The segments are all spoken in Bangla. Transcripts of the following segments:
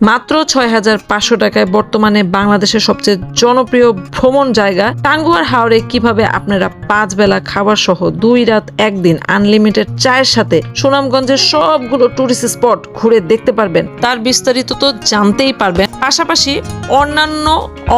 মাত্র ছয় হাজার পাঁচশো টাকায় বর্তমানে বাংলাদেশের সবচেয়ে জনপ্রিয় ভ্রমণ জায়গা টাঙ্গুয়ার হাওড়ে কীভাবে আপনারা পাঁচ বেলা খাবার সহ দুই রাত, একদিন আনলিমিটেড চায়ের সাথে সুনামগঞ্জের সবগুলো টুরিস্ট স্পট ঘুরে দেখতে পারবেন, তার বিস্তারিত তো জানতেই পারবেন। পাশাপাশি অন্যান্য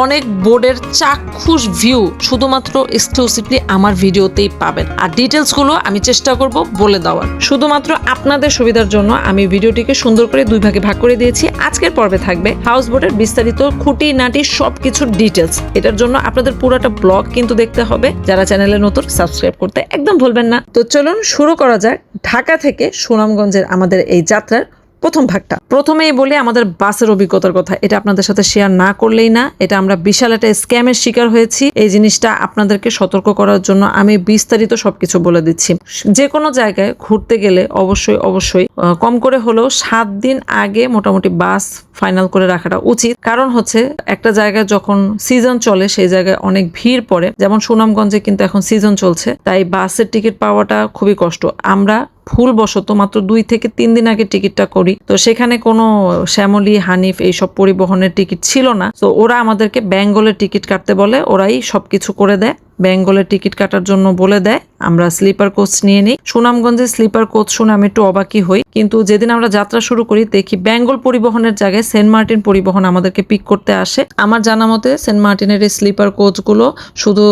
অনেক বোর্ডের চাক্ষুষ ভিউ শুধুমাত্র এক্সক্লুসিভলি আমার ভিডিওতেই পাবেন। আর ডিটেলসগুলো আমি চেষ্টা করব বলে দেওয়ার। শুধুমাত্র আপনাদের সুবিধার জন্য আমি ভিডিওটিকে সুন্দর করে দুই ভাগে ভাগ করে দিয়েছি। আজকের পর্বে থাকবে হাউস বোটের বিস্তারিত খুঁটি, নাটি, সবকিছুর ডিটেলস এটার জন্য আপনাদের পুরোটা ব্লগ কিন্তু দেখতে হবে। যারা চ্যানেলে নতুন সাবস্ক্রাইব করতে একদম ভুলবেন না। তো চলুন শুরু করা যাক। ঢাকা থেকে সুনামগঞ্জের আমাদের এই যাত্রার প্রথম ভাগটা। প্রথমেই বলি আমাদের বাসের অভিজ্ঞতার কথা। এটা আপনাদের সাথে শেয়ার না করলেই না। এটা আমরা বিশাল একটা স্ক্যামের শিকার হয়েছি। এই জিনিসটা আপনাদেরকে সতর্ক করার জন্য আমি বিস্তারিত সবকিছু বলে দিচ্ছি। যে কোনো জায়গায় ঘুরতে গেলে অবশ্যই অবশ্যই কম করে হলেও সাত দিন আগে মোটামুটি বাস ফাইনাল করে রাখাটা উচিত। কারণ হচ্ছে একটা জায়গায় যখন সিজন চলে, সেই জায়গায় অনেক ভিড় পড়ে। যেমন সুনামগঞ্জে কিন্তু এখন সিজন চলছে। তাই বাসের টিকিট পাওয়াটা খুবই কষ্ট। আমরা ভুলবশত মাত্র দুই থেকে তিন দিন আগে টিকিটটা করি। তো সেখানে কোনো শ্যামলী, হানিফ এইসব পরিবহনের টিকিট ছিল না। তো ওরা আমাদেরকে বেঙ্গলের টিকিট কাটতে বলে, ওরাই সব কিছু করে দেয়। বেঙ্গলের টিকিট কাটার জন্য বলে দেয়। আমরা স্লিপার কোচ নিয়ে নিই। সুনামগঞ্জে স্লিপার কোচ শুনে আমি একটু অবাকই হই। কিন্তু যেদিন আমরা যাত্রা শুরু করি, দেখি বেঙ্গল পরিবহনের জায়গায় সেন্ট মার্টিন পরিবহন আমাদেরকে পিক করতে আসে। আমার জানা মতে সেন্ট মার্টিনের এই স্লিপার কোচগুলো শুধু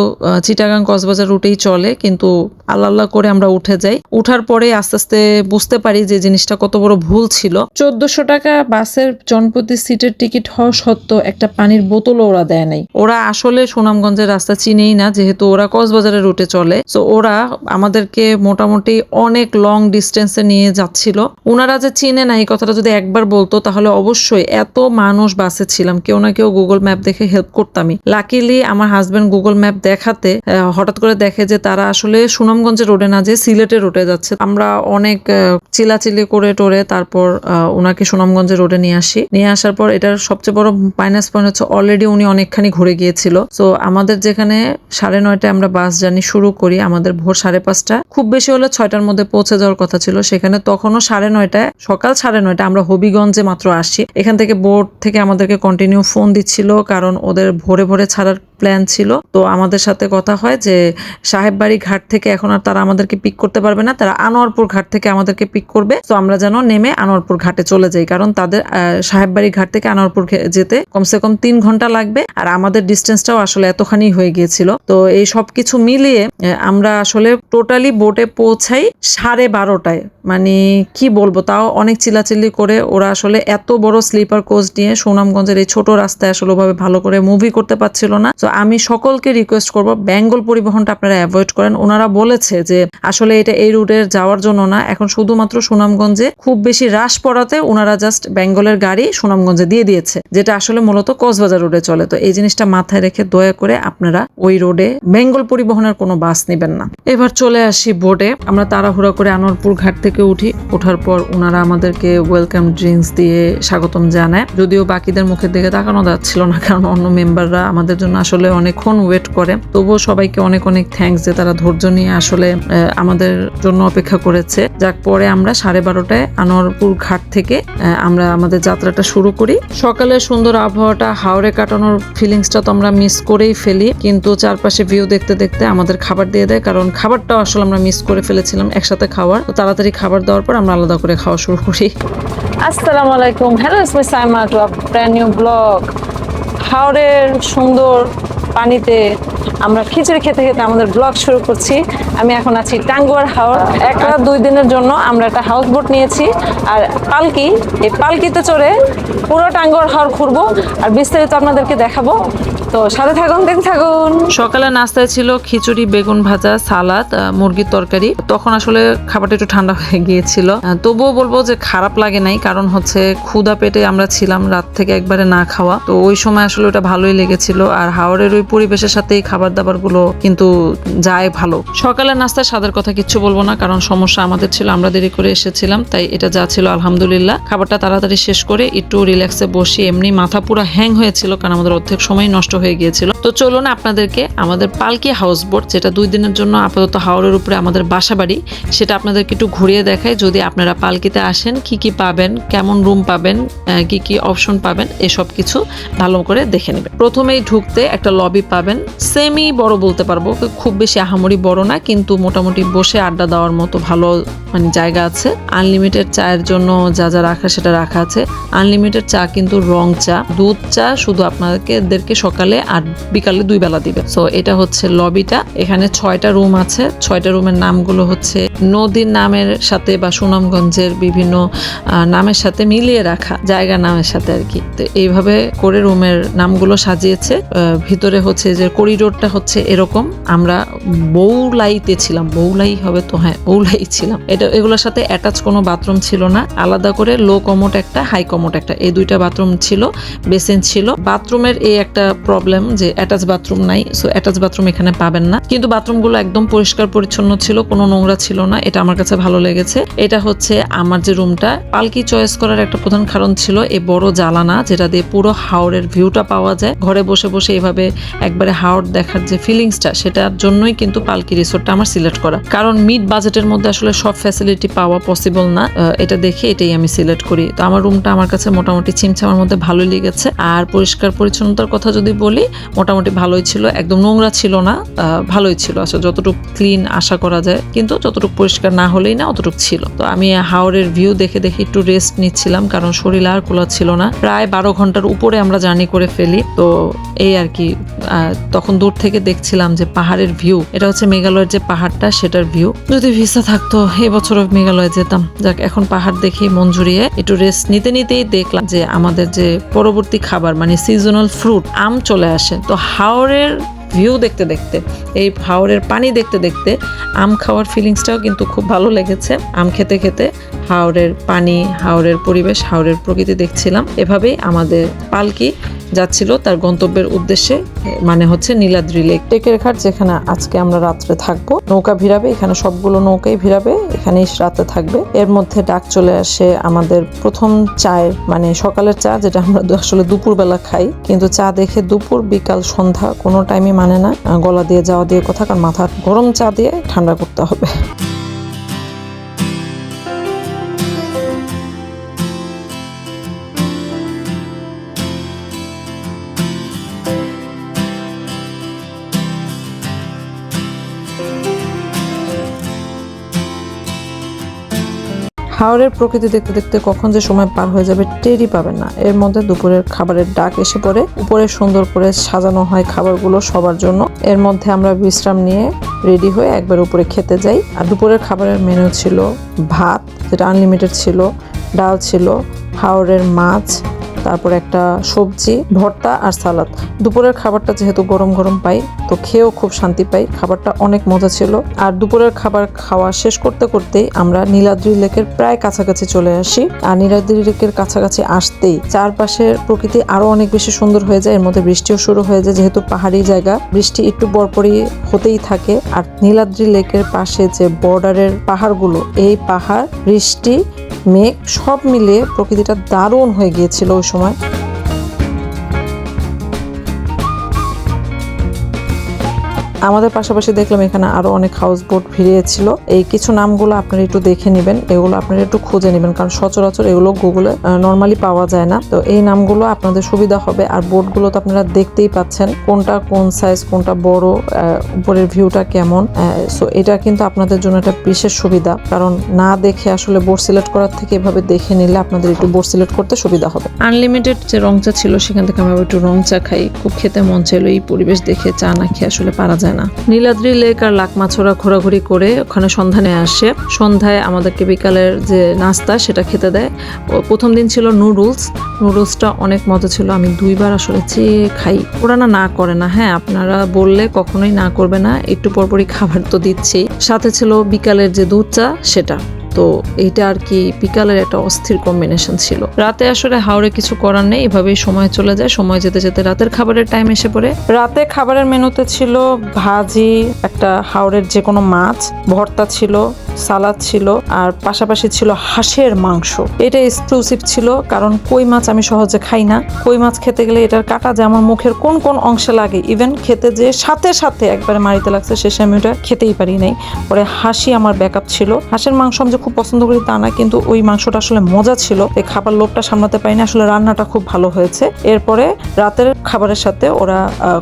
চিটাগাং কক্সবাজার রুটেই চলে, কিন্তু আল্লাহ আল্লাহ করে আমরা উঠে যাই। উঠার পরে আস্তে আস্তে বুঝতে পারি যে জিনিসটা কত বড় ভুল ছিল। চোদ্দশো টাকা বাসের জনপ্রতি সিটের টিকিট হওয়া সত্ত্বেও একটা পানির বোতলও ওরা দেয় নাই। ওরা আসলে সুনামগঞ্জের রাস্তা চিনেই না, যেহেতু ওরা কক্সবাজারের রুটে চলে তো ওরা আমাদেরকে মোটামুটি অনেক লং ডিস্টেন্সে নিয়ে যাচ্ছিল। ওনারা যে চিনে না, এই কথাটা যদি একবার বলতো, তাহলে অবশ্যই এত মানুষ বাসে ছিলাম, কেউ না কেউ গুগল ম্যাপ দেখে হেল্প করতামই। লাকিলি আমার হাজব্যান্ড গুগল ম্যাপ দেখাতে হঠাৎ করে দেখে যে তারা আসলে সুনামগঞ্জের রোডে না, যে সিলেটের রোডে যাচ্ছে। আমরা অনেক চিলাচিলি করে টোরে তারপর ওনাকে সুনামগঞ্জের রোডে নিয়ে আসি। নিয়ে আসার পর এটার সবচেয়ে বড় মাইনাস পয়েন্ট হচ্ছে অলরেডি উনি অনেকখানি ঘুরে গিয়েছিল। তো আমাদের যেখানে সাড়ে নয়টায় আমরা বাস জার্নি শুরু করি, আমাদের ভোর সাড়ে পাঁচটা। খুব বেশি হলে ছয়টার মধ্যে পৌঁছে যাওয়ার কথা ছিল। সেখানে তখনও সাড়ে নয়টায়, সকাল সাড়ে নয়টা আমরা হবিগঞ্জে মাত্র আসি এখান থেকে বোর্ড থেকে আমাদেরকে কন্টিনিউ ফোন দিচ্ছিল, কারণ ওদের ভোরে ভোরে ছাড়ার প্ল্যান ছিল। তো আমাদের সাথে কথা হয় যে, সাহেববাড়ি ঘাট থেকে এখন আর তারা আমাদেরকে পিক করতে পারবে না, তারা আনোয়ারপুর ঘাট থেকে আমাদেরকে পিক করবে। তো আমরা যেন নেমে আনোয়ারপুর ঘাটে চলে যাই, কারণ তাদের সাহেববাড়ি ঘাট থেকে আনোয়ারপুর যেতে কমসে কম তিন ঘণ্টা লাগবে। আর আমাদের ডিস্টেন্সটাও আসলে এতখানি হয়ে গিয়েছিল। তো এই সব কিছু মিলিয়ে আমরা আসলে টোটালি বোটে পৌঁছাই সাড়ে বারোটায়। মানে কি বলব, তাও অনেক চিলাচিল্লি করে ওরা আসলে এত বড় স্লিপার কোচ নিয়ে সুনামগঞ্জের এই ছোট রাস্তায় আসলে ওভাবে ভালো করে মুভি করতে পারছিল না। তো আমি সকলকে রিকোয়েস্ট করব, বেঙ্গল পরিবহনটা আপনারা অ্যাভয়েড করেন। ওনারা বলেছে যে আসলে এটা এই রুটের যাওয়ার জন্য না, এখন শুধুমাত্র সুনামগঞ্জে খুব বেশি হ্রাস পড়াতে ওনারা জাস্ট বেঙ্গলের গাড়ি সুনামগঞ্জে দিয়ে দিয়েছে, যেটা আসলে মূলত কক্সবাজার রোডে চলে। তো এই জিনিসটা মাথায় রেখে দয়া করে আপনারা ওই রোডে বেঙ্গল পরিবহনের কোনো বাস নেবেন না। এবার চলে আসি বোটে আমরা তাড়াহুড়া করে আনোয়ারপুর ঘাট থেকে উঠি। ওঠার পর ওনারা আমাদেরকে ওয়েলকাম ড্রিঙ্কস দিয়ে স্বাগতম জানায়। যদিও বাকিদের মুখের দিকে তাকানো যাচ্ছিল না, কারণ অন্য মেম্বাররা আমাদের জন্য আসলে অনেকক্ষণ ওয়েট করে। তবুও সবাইকে অনেক অনেক থ্যাঙ্কস যে তারা ধৈর্য নিয়ে আসলে আমাদের জন্য অপেক্ষা করেছে। যাক, পরে আমরা সাড়ে বারোটায় আনোয়ারপুর ঘাট থেকে আমরা আমাদের যাত্রাটা শুরু করি। সকালে সুন্দর আবহাওয়াটা হাওড়ে কাটানোর ফিলিংসটা তো আমরা মিস করেই ফেলি। কিন্তু চারপাশে ভিউ দেখতে দেখতে আমাদের খাবার দিয়ে দেয়, কারণ খাবারটাও আসলে আমরা মিস করে ফেলেছিলাম একসাথে খাওয়ার। তো তাড়াতাড়ি খাবার দেওয়ার পর আমরা আলাদা করে খাওয়া শুরু করি। আসসালামু আলাইকুম। Hello it's me Saima brand new vlog হাওড়ের সুন্দর পানিতে আমরা খিচুড়ি খেতে খেতে আমাদের ব্লগ শুরু করছি। আমি এখন আছি টাঙ্গুয়ার হাওড় একটা দুই দিনের জন্য আমরা একটা হাউস বোট নিয়েছি। আর পালকি, এই পালকিতে চড়ে পুরো টাঙ্গুয়ার হাওড় ঘুরবো। আর বিস্তারিত আপনাদেরকে দেখাবো। তো সাথে থাকুন, দেখতে থাকুন। সকালে নাস্তায় ছিল খিচুড়ি, বেগুন ভাজা, সালাদ মুরগির তরকারি। তখন আসলে খাবারটা একটু ঠান্ডা হয়ে গিয়েছিল। তবুও বলব যে খারাপ লাগে নাই, কারণ হচ্ছে ক্ষুধা পেটে আমরা ছিলাম রাত থেকে একবারে না খাওয়া। তো ওই সময় আসলে ওটা ভালোই লেগেছিল। আর হাওড়ের ওই পরিবেশের সাথে এই খাবার দাবারগুলো কিন্তু যায় ভালো। সকালের নাস্তার স্বাদের কথা কিচ্ছু বলব না, কারণ সমস্যা আমাদের ছিল, আমরা দেরি করে এসেছিলাম, তাই এটা যা ছিল আলহামদুলিল্লাহ। খাবারটা তাড়াতাড়ি শেষ করে একটু রিল্যাক্সে বসে। এমনি মাথা পুরো হ্যাং হয়েছিল, কারণ আমাদের অর্ধেক সময় নষ্ট হয়ে গিয়েছিল। তো চলুন আপনাদেরকে আমাদের পালকি হাউস বোট, যেটা দুই দিনের জন্য আপাতত হাওড়ের উপরে আমাদের বাসা বাড়ি সেটা আপনাদেরকে একটু ঘুরিয়ে দেখায় যদি আপনারা পালকিতে আসেন, কি কি পাবেন, কেমন রুম পাবেন কি কি অপশন পাবেন, এসব কিছু ভালো করে দেখে নেবেন। প্রথমেই ঢুকতে একটা লবি পাবেন। সেমি বড় বলতে পারব, খুব বেশি আহামরি বড় না, কিন্তু মোটামুটি বসে আড্ডা দেওয়ার মতো ভালো মানে জায়গা আছে। আনলিমিটেড চায়ের জন্য যা যা রাখা, সেটা রাখা আছে। আনলিমিটেড চা কিন্তু রং চা, দুধ চা, শুধু আপনাদেরকে সকালে আর বিকালে দুই বেলা দিবে। সো এটা হচ্ছে লবিটা এখানে ছয়টা রুম আছে। ছয়টা রুমের নামগুলো হচ্ছে নদীর নামের সাথে বা সুনামগঞ্জের বিভিন্ন নামের সাথে মিলিয়ে রাখা, জায়গা নামের সাথে আর কি। তো এইভাবে করে রুমের নামগুলো সাজিয়েছে। ভিতরে হচ্ছে যে করিডোরটা হচ্ছে এরকম। আমরা বৌলাইতে ছিলাম। বৌলাই হবে তো হ্যাঁ বৌলাই ছিলাম। এটা, এগুলোর সাথে অ্যাটাচ কোনো বাথরুম ছিল না। আলাদা করে লো কমোট একটা হাই কমোট একটা। এই দুইটা বাথরুম ছিল বেসিন ছিল। বাথরুমের এই একটা প্রবলেম যে অ্যাটাচ বাথরুম নাই সো অ্যাটাচ বাথরুম এখানে পাবেন না। কিন্তু বাথরুমগুলো একদম পরিষ্কার পরিচ্ছন্ন ছিল, কোনো নোংরা ছিল না, এটা আমার কাছে ভালো লেগেছে। এটা হচ্ছে আমার যে রুমটা পালকি চয়েস করার একটা প্রধান কারণ ছিল এই বড় জ্বালানা, যেটা দিয়ে পুরো হাওড়ের ভিউটা পাওয়া যায়। ঘরে বসে বসে এভাবে একবারে হাওড় দেখার যে ফিলিংসটা সেটার জন্যই কিন্তু পালকি রিসোর্টটা আমার সিলেক্ট করা। কারণ মিড বাজেটের মধ্যে আসলে সব ফ্যাসিলিটি পাওয়া পসিবল না এটা দেখে এটাই আমি সিলেক্ট করি। তো আমার রুমটা আমার কাছে মোটামুটি ছিমছামার মধ্যে ভালোই লেগেছে। আর পরিষ্কার পরিচ্ছন্নতার কথা যদি বলি মোটামুটি ভালোই ছিল। একদম নোংরা ছিল না ভালোই ছিল। আসলে যতটুকু ক্লিন আশা করা যায়, কিন্তু যতটুকু পরিষ্কার না হলেই না অতটুকু ছিল। তো আমি হাওড়ের ভিউ দেখে দেখে একটু রেস্ট নিচ্ছিলাম, কারণ শরীর আর খোলা ছিল না। প্রায় বারো ঘণ্টার উপরে আমরা জার্নি করে ফেলি। তো এই আর কি তখন দূর থেকে দেখছিলাম যে পাহাড়ের ভিউ এটা হচ্ছে মেঘালয়ের যে পাহাড়টা, সেটার ভিউ যদি ভিসা থাকতো এই বছরও মেঘালয়ে যেতাম। যাক, এখন পাহাড় দেখেই মন জুড়িয়ে একটু রেস্ট নিতে নিতেই দেখলাম যে আমাদের যে পরবর্তী খাবার মানে সিজনাল ফ্রুট আম চলে আসে। তো হাওড়ের ভিউ দেখতে দেখতে, এই হাওড়ের পানি দেখতে দেখতে আম খাওয়ার ফিলিংসটাও কিন্তু খুব ভালো লেগেছে। আম খেতে খেতে হাওড়ের পানি হাওড়ের পরিবেশ হাওড়ের প্রকৃতি দেখছিলাম। এভাবেই আমাদের পালকি যাচ্ছিল তার গন্তব্যের উদ্দেশ্যে মানে হচ্ছে নীলাদ্রি লেক। টেকের ঘাট যেখানে আজকে আমরা রাত্রে থাকব, নৌকা ভিড়াবে, এখানে সবগুলো নৌকাই ভিড়াবে, এখানেই রাতে থাকবে। এর মধ্যে ডাক চলে আসে আমাদের প্রথম চায়ের মানে সকালের চা যেটা আমরা আসলে দুপুরবেলা খাই, কিন্তু চা দেখে দুপুর, বিকাল, সন্ধ্যা কোনো টাইমই মানে না, গলা দিয়ে, যাওয়া দিয়ে কথা, কারণ মাথা গরম চা দিয়ে ঠান্ডা করতে হবে। হাওড়ের প্রকৃতি দেখতে দেখতে কখন যে সময় পার হয়ে যাবে টেরই পাবেন না। এর মধ্যে দুপুরের খাবারের ডাক এসে পড়ে। উপরে সুন্দর করে সাজানো হয় খাবারগুলো সবার জন্য। এর মধ্যে আমরা বিশ্রাম নিয়ে রেডি হয়ে একবার উপরে খেতে যাই। আর দুপুরের খাবারের মেনু ছিল ভাত, যেটা আনলিমিটেড ছিল, ডাল ছিল হাওড়ের মাছ তারপর একটা সবজি, ভর্তা আর সালাদ। দুপুরের খাবারটা যেহেতু গরম গরম পাই, তো খেয়েও খুব শান্তি পাই। খাবারটা অনেক মজা ছিল। আর দুপুরের খাবার খাওয়া শেষ করতে করতেই আমরা নীলাদ্রি লেকের প্রায় কাছাকাছি চলে আসি। আর নীলাদ্রি লেকের কাছাকাছি আসতেই চারপাশের প্রকৃতি আরও অনেক বেশি সুন্দর হয়ে যায়। এর মধ্যে বৃষ্টিও শুরু হয়ে যায়, যেহেতু পাহাড়ি জায়গা। বৃষ্টি একটু বরপরই হতেই থাকে। আর নীলাদ্রি লেকের পাশে যে বর্ডারের পাহাড়গুলো, এই পাহাড়, বৃষ্টি মেঘ সব মিলিয়ে প্রকৃতিটা দারুণ হয়ে গিয়েছিল ওই সময়। আমাদের পাশাপাশি দেখলাম এখানে আরও অনেক হাউস বোট ভিড়িয়েছিল। এই কিছু নামগুলো আপনারা একটু দেখে নেবেন, এগুলো আপনারা একটু খুঁজে নেবেন, কারণ সচরাচর এগুলো গুগলে নর্মালি পাওয়া যায় না। তো এই নামগুলো আপনাদের সুবিধা হবে, আর বোটগুলো তো আপনারা দেখতেই পাচ্ছেন কোনটা কোন সাইজ কোনটা বড় উপরের ভিউটা কেমন। সো এটা কিন্তু আপনাদের জন্য একটা বিশেষ সুবিধা, কারণ না দেখে আসলে বোট সিলেক্ট করার থেকে এভাবে দেখে নিলে আপনাদের একটু বোট সিলেক্ট করতে সুবিধা হবে। আনলিমিটেড যে রং চা ছিল, সেখান থেকে আমরা একটু রং চা খাই। খুব খেতে মন চাইলো এই পরিবেশ দেখে চা না খেয়ে আসলে পারা যায় না। নীলাদ্রি লেক আর লাকমাছড়া ঘোরাঘুরি করে ওখানে সন্ধানে আসে। সন্ধ্যায় আমাদেরকে বিকালের যে নাস্তা, সেটা খেতে দেয়। প্রথম দিন ছিল নুডলস। নুডলসটা অনেক মজা ছিল। আমি দুইবার আসলে চেয়ে খাই। ওরা না না করে না। হ্যাঁ আপনারা বললে কখনোই না করবে না। একটু পরপরই খাবার তো দিচ্ছি। সাথে ছিল বিকালের যে দুধ চা, সেটা। তো এইটা আর কি বিকালের একটা অস্থির কম্বিনেশন ছিল। রাতে আসলে হাওড়ে কিছু করার নেই, এভাবেই সময় চলে যায়, সময় যেতে যেতে রাতের খাবারের টাইম এসে পড়ে। রাতে খাবারের মেনুতে ছিল ভাজি, একটা হাওড়ের যে কোনো মাছ, ভর্তা ছিল, সালাদ ছিল, আর পাশাপাশি ছিল হাঁসের মাংস। এটা এক্সক্লুসিভ ছিল, কারণ কই মাছ আমি সহজে খাই না। কই মাছ খেতে গেলে এটার কাটা যে আমার মুখের কোন কোন অংশে লাগে ইভেন খেতে যে সাথে সাথে একবারে মারিতে লাগছে শেষে আমি ওটা খেতেই পারি নাই। পরে হাসি আমার ব্যাকআপ ছিল। হাঁসের মাংস আমি যে খুব পছন্দ করি তা না, কিন্তু ওই মাংসটা আসলে মজা ছিল। এই খাবার লোভটা সামলাতে পারিনি, আসলে রান্নাটা খুব ভালো হয়েছে। এরপরে রাতের খাবারের সাথে ওরা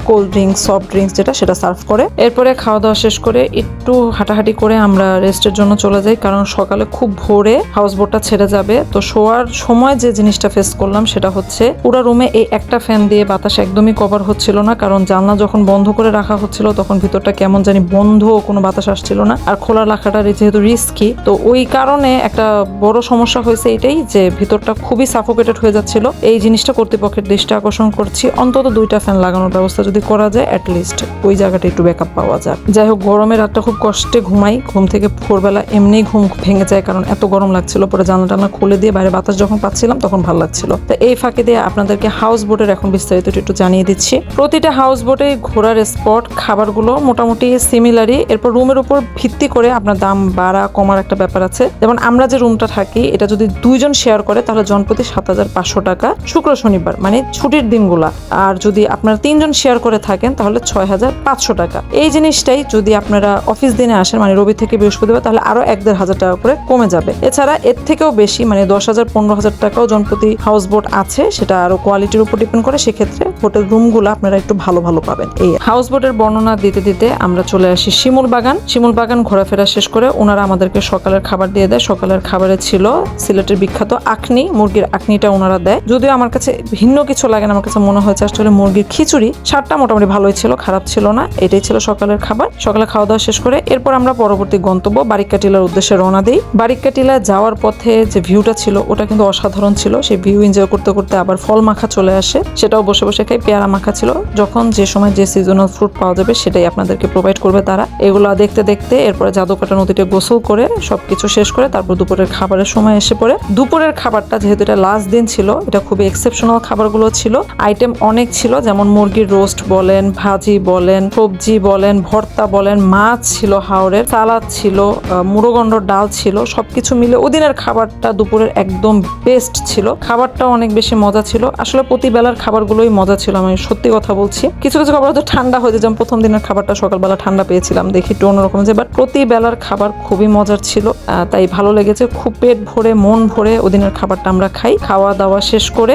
কোল্ড ড্রিঙ্কস সফট ড্রিঙ্কস যেটা সেটা সার্ভ করে। এরপরে খাওয়া দাওয়া শেষ করে একটু হাঁটাহাঁটি করে আমরা রেস্টের জন্য চলে যাই, কারণ সকালে খুব ভোরে হাউস বোটটা ছেড়ে যাবে। তো শোয়ার সময় যে জিনিসটা ফেস করলাম সেটা হচ্ছে পুরো রুমে এই একটা ফ্যান দিয়ে বাতাস একদমই কভার হচ্ছিল না, কারণ জানলা যখন বন্ধ করে রাখা হচ্ছিল তখন ভিতরটা কেমন জানি বন্ধ কোনো বাতাস আসছিল না। আর খোলা রাখাটা যেহেতু রিস্কি তো ওই কারণে একটা বড় সমস্যা হয়েছে এটাই যে ভিতরটা খুবই সাফোকেটেড হয়ে যাচ্ছিল। এই জিনিসটা কর্তৃপক্ষের দৃষ্টি আকর্ষণ করছি। অন্তত দুইটা ফ্যান লাগানোর ব্যবস্থা যদি করা যায় অ্যাটলিস্ট ওই জায়গাটা একটু ব্যাকআপ পাওয়া যায় যাই হোক গরমের রাতটা খুব কষ্টে ঘুমাই। ঘুম থেকে ভোরবেলা এমনি ঘুম ভেঙে যায় কারণ এত গরম লাগছিল। পরে জানলা টানা খুলে দিয়ে বাইরে বাতাস যখন পাচ্ছিলাম, তখন ভালো লাগছিল। তো এই ফাঁকে দিয়ে আপনাদেরকে হাউস বোটের এখন বিস্তারিত একটু জানিয়ে দিচ্ছি। প্রতিটা হাউস বোটে ঘোরার স্পট খাবারগুলো মোটামুটি সিমিলারই এরপর রুমের উপর ভিত্তি করে আপনার দাম বাড়া, কমার একটা ব্যাপার আছে। যেমন আমরা যে রুমটা থাকি, এটা যদি দুইজন শেয়ার করে, তাহলে জনপ্রতি সাত হাজার পাঁচশো টাকা শুক্র শনিবার মানে ছুটির দিনগুলা। আর যদি আপনারা তিনজন শেয়ার করে থাকেন, তাহলে ছয় হাজার পাঁচশো টাকা। এই জিনিসটাই যদি আপনারা অফিস দিনে আসেন মানে রবি থেকে বৃহস্পতিবার, তাহলে আরও এক দেড় হাজার টাকা করে কমে যাবে। এছাড়া এর থেকেও বেশি মানে দশ হাজার পনেরো হাজার টাকাও জনপ্রতি হাউস বোট আছে, সেটা আরও কোয়ালিটির উপর ডিপেন্ড করে। সেক্ষেত্রে হোটেল রুমগুলো আপনারা একটু ভালো ভালো পাবেন। এই হাউস বোটের বর্ণনা দিতে দিতে আমরা চলে আসি শিমুল বাগান শিমুল বাগান ঘোরাফেরা শেষ করে ওনারা আমাদেরকে সকালের খাবার দিয়ে দেয়। সকালের খাবারে ছিল সিলেটের বিখ্যাত আখনি। মুরগির আখনিটা ওনারা দেয়। যদিও আমার কাছে ভিন্ন কিছু লাগে না, আমার কাছে মনে হয়েছে আসলে মুরগির খিচুড়ি। স্বাদটা মোটামুটি ভালোই ছিল, খারাপ ছিল না, এটাই ছিল সকালের খাবার। সকালে খাওয়া দাওয়া শেষ করে এরপর আমরা পরবর্তী গন্তব্য বারিক্কা টিলার উদ্দেশ্যে রওনা দিই। বারিক্কা টিলা যাওয়ার পথে যে ভিউটা ছিল, ওটা কিন্তু অসাধারণ ছিল। সেই ভিউ এনজয় করতে করতে আবার ফল মাখা চলে আসে। সেটাও বসে বসে খাই, পেয়ারা মাখা ছিল। যখন যে সময় যে সিজনাল ফ্রুট পাওয়া যাবে, সেটাই আপনাদেরকে প্রোভাইড করবে তারা। এগুলো দেখতে দেখতে এরপরে জাদুকাটা নদীতে গোসল করে সবকিছু শেষ করে তারপর দুপুরের খাবারের সময় এসে পড়ে। দুপুরের খাবারটা যেহেতু এটা লাস্ট দিন ছিল এটা খুবই এক্সেপশনাল খাবারগুলো ছিল। আইটেম অনেক ছিল যেমন মুরগির রোস্ট বলেন ভাজি বলেন সবজি বলেন ভর্তা বলেন মাছ ছিল হাওড়ের সালাদ ছিল আহ, ডাল ছিল সবকিছু মিলে ওদিনের খাবারটা দুপুরের একদম বেস্ট ছিল। খাবারটাও অনেক বেশি মজা ছিল। আসলে প্রতি বেলার খাবারগুলোই মজা ছিল আমি সত্যি কথা বলছি। কিছু কিছু খাবার তো ঠান্ডা হয়ে যেমন প্রথম দিনের খাবারটা সকালবেলা ঠান্ডা পেয়েছিলাম দেখি একটু অন্যরকম যে বাট প্রতি বেলার খাবার খুবই মজার ছিল। তাই ভালো লেগেছে। খুব পেট ভরে, মন ভরে ওদিনের খাবারটা আমরা খাই। খাওয়া দাওয়া শেষ করে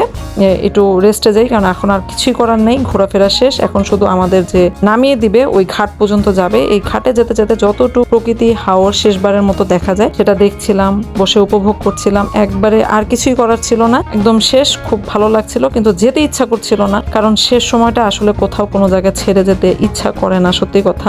একটু রেস্টে যাই, কারণ এখন আর কিছুই করার নেই। ঘোরাফেরা শেষ। এখন শুধু আমাদের যে নামিয়ে দিবে, ওই ঘাট পর্যন্ত যাবে। এই ঘাটে যেতে যেতে যতটুকু প্রকৃতি হাওর শেষবারের মতো দেখা যায়, সেটা দেখছিলাম, বসে উপভোগ করছিলাম। একবারে আর কিছুই করার ছিল না। একদম শেষ, খুব ভালো লাগছিল, কিন্তু যেতে ইচ্ছা করছিল না। কারণ শেষ সময়টা আসলে কোথাও কোনো জায়গায় ছেড়ে যেতে ইচ্ছা করে না, সত্যি কথা।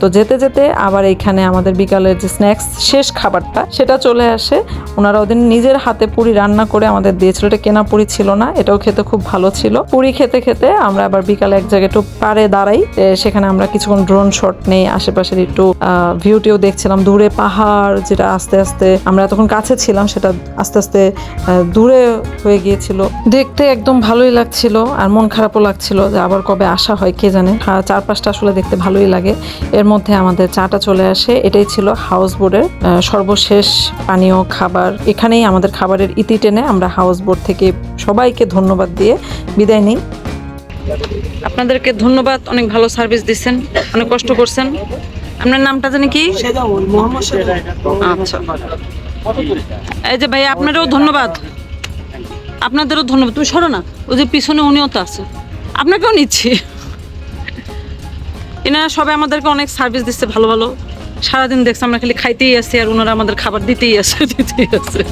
তো যেতে যেতে আবার এইখানে আমাদের বিকালের যে স্ন্যাক্স শেষ খাবারটা সেটা চলে আসে। ওনারা ওদিন নিজের হাতে পুরি রান্না করে আমাদের দিয়েছিল। এটা কেনা পুরি ছিল না এটাও খেতে খুব ভালো ছিল। পুরি খেতে খেতে আমরা আবার বিকালে এক জায়গায় একটু পাড়ে দাঁড়াই। সেখানে আমরা কিছুক্ষণ ড্রোন শট নেই। আশেপাশের একটু ভিউটিও দেখছিলাম। দূরে পাহাড় যেটা আস্তে আস্তে আমরা তখন কাছে ছিলাম সেটা আস্তে আস্তে দূরে হয়ে গিয়েছিল। দেখতে একদম ভালোই লাগছিল আর মন খারাপও লাগছিল যে আবার কবে আসা হয় কে জানে। চারপাশটা আসলে দেখতে ভালোই লাগে। এর মধ্যে আমাদের চাটা চলে আসে। এটাই ছিল হাউস বোর্ডের আহ, সর্বশেষ পানীয় খাবার। এখানেই আমাদের খাবারের ইতি টেনে আমরা হাউস বোর্ড থেকে সবাইকে ধন্যবাদ দিয়ে বিদায় নিই। আপনাদেরকে ধন্যবাদ অনেক ভালো সার্ভিস দিচ্ছেন অনেক কষ্ট করছেন। আপনার নামটা জানি কি? আচ্ছা। এই যে ভাই আপনারও ধন্যবাদ। আপনাদেরও ধন্যবাদ। তুমি সরো না ওই যে পিছনে উনিও তো আছে। আপনাকেও নিচ্ছি। এনারা সবাই আমাদেরকে অনেক সার্ভিস দিচ্ছে ভালো ভালো। সারাদিন দেখছি আমরা খালি খাইতেই আছি আর ওনারা আমাদের খাবার দিতেই আছে দিতেই আছে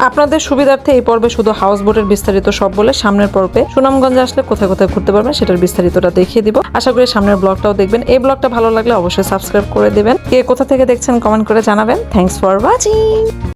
আপনাদের সুবিধার্থে এই পর্বে শুধু হাউস বোটের বিস্তারিত সব বলে সামনের পর্বে সুনামগঞ্জে আসলে কোথায় কোথায় ঘুরতে পারবেন সেটার বিস্তারিতটা দেখিয়ে দিব। আশা করি সামনের ব্লগটাও দেখবেন। এই ব্লগটা ভালো লাগলে অবশ্যই সাবস্ক্রাইব করে দেবেন। কে কোথা থেকে দেখছেন কমেন্ট করে জানাবেন। Thanks for watching